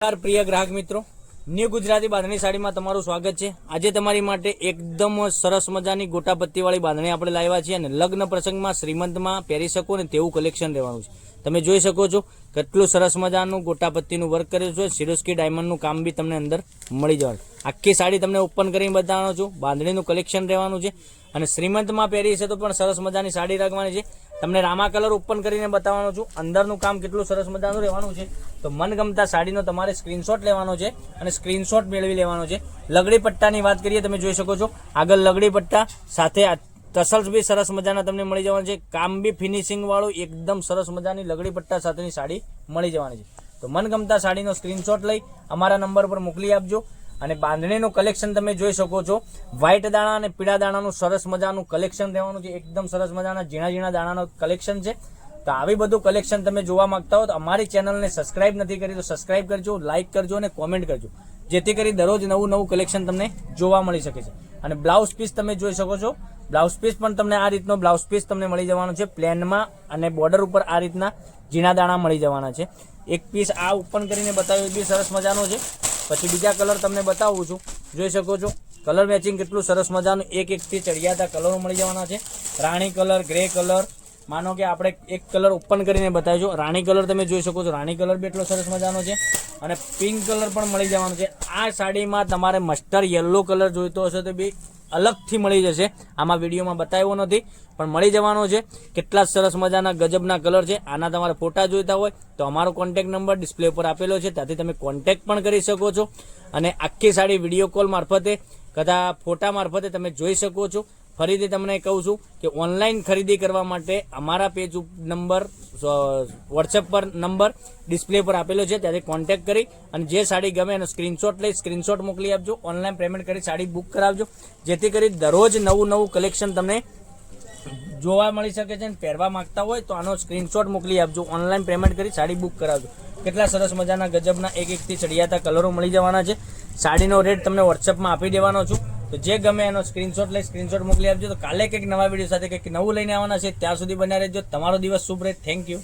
નમસ્કાર પ્રિય ગ્રાહક મિત્રો. ન્યૂ ગુજરાતી બાંધણી સાડીમાં તમારું સ્વાગત છે. આજે તમારી માટે એકદમ સરસ મજાની ગોટાપત્તીવાળી બાંધણી આપણે લાવ્યા છીએ અને લગ્ન પ્રસંગમાં શ્રીમંતમાં પહેરી શકો ને તેવું કલેક્શન રહેવાનું છે. તમે જોઈ શકો છો કેટલું સરસ મજાનું ગોટાપત્તીનું વર્ક કર્યું છે. સિરોસ્કી ડાયમંડનું કામ બી તમને અંદર મળી જવાનું. આખી સાડી તમને ઓપન કરીને બતાવવાનો છું. બાંધણીનું કલેક્શન રહેવાનું છે. અને શ્રીમંતમાં પહેરી છે તો પણ સરસ મજાની સાડી રાખવાની છે. તમને રામા કલર ઓપન કરીને બતાવવાનો છું. અંદરનું કામ કેટલું સરસ મજાનું રહેવાનું છે. તો મનગમતા સાડીનો તમારે સ્ક્રીનશોટ લેવાનો છે અને સ્ક્રીનશોટ મેળવી લેવાનો છે. લગડી પટ્ટાની વાત કરીએ તમે જોઈ શકો છો. આગળ લગડી પટ્ટા, સાથે ટસલ્સ બી સરસ મજાના તમને મળી જવાનું છે. કામ બી ફિનિશિંગ વાળું એકદમ સરસ મજાની લગડી પટ્ટા સાથેની સાડી મળી જવાની છે. તો મનગમતા સાડીનો સ્ક્રીનશોટ લઈ અમારા નંબર પર મોકલી આપજો. અને બાંધણીનું કલેક્શન તમે જોઈ શકો છો. વ્હાઇટ દાણા અને પીળા દાણાનું સરસ મજાનું કલેક્શન રહેવાનું છે. એકદમ સરસ મજાના ઝીણા ઝીણા દાણાનું કલેક્શન છે. તો આવી બધું કલેક્શન તમે જોવા માંગતા હો તો અમારી ચેનલને સબસ્ક્રાઇબ નથી કરી તો સબસ્ક્રાઇબ કરજો લાઇક કરજો અને કોમેન્ટ કરજો. જેથી કરી દરરોજ નવું નવું કલેક્શન તમને જોવા મળી શકે છે. અને બ્લાઉઝ પીસ તમે જોઈ શકો છો. બ્લાઉઝ પીસ પણ તમને આ રીતનો બ્લાઉઝ પીસ તમને મળી જવાનો છે. પ્લેનમાં અને બોર્ડર ઉપર આ રીતના ઝીણા દાણા મળી જવાના છે. એક પીસ આ ઓપન કરીને બતાવ્યું બી સરસ મજાનો છે. પછી બીજા કલર તમને બતાવું છું. જોઈ શકો છો, કલર મેચિંગ કેટલું સરસ મજાનું એક એકથી ચડિયાતા કલરો મળી જવાના છે. Rani colour, grey colour. માનો કે આપણે એક કલર ઓપન કરીને બતાવીશું રાણી કલર તમે જોઈ શકો છો, રાણી કલર બી એટલો સરસ મજાનો છે. અને પિંક કલર પણ મળી જવાનો છે. આ સાડીમાં તમારે મસ્ટર યલો કલર જોઈતો હશે તો બી અલગથી મળી જશે. આમાં વિડીયોમાં બતાવ્યો નથી, પણ મળી જવાનો છે. કેટલા સરસ મજાના ગજબના કલર છે. આના તમારે ફોટા જોઈતા હોય તો અમારો કોન્ટેક્ટ નંબર ડિસ્પ્લે ઉપર આપેલો છે. ત્યાંથી તમે કોન્ટેક્ટ પણ કરી શકો છો. અને આખી સાડી વીડિયો કોલ મારફતે કદા ફોટા મારફતે તમે જોઈ શકો છો. ફરીથી તમને કહું છું કે ઓનલાઈન ખરીદી કરવા માટે અમારા પેજ નંબર વોટ્સએપ પર નંબર ડિસ્પ્લે પર આપેલો છે, ત્યાંથી કોન્ટેક્ટ કરી અને જે સાડી ગમે એનો સ્ક્રીનશોટ લઈ સ્ક્રીનશોટ મોકલી આપજો ઓનલાઈન પેમેન્ટ કરી સાડી બુક કરાવજો, જેથી કરી દરરોજ નવું નવું કલેક્શન તમને જોવા મળી શકે છે અને પહેરવા માંગતા હોય તો આનો સ્ક્રીનશોટ મોકલી આપજો ઓનલાઈન પેમેન્ટ કરી સાડી બુક કરાવજો. કેટલા સરસ મજાના ગજબના એક એકથી ચડિયાતા કલરો મળી જવાના છે. સાડીનો રેટ તમને વોટ્સએપમાં આપી દેવાનો છું. તો જે ગમે એનો સ્ક્રીનશોટ લઈ સ્ક્રીનશોટ મોકલી આપજો. તો કાલે કંઈક નવા વીડિયો સાથે કંઈક નવું લઈને આવવાના છે. ત્યાં સુધી બન્યા રહેજો. તમારો દિવસ શુભ રહે. Thank you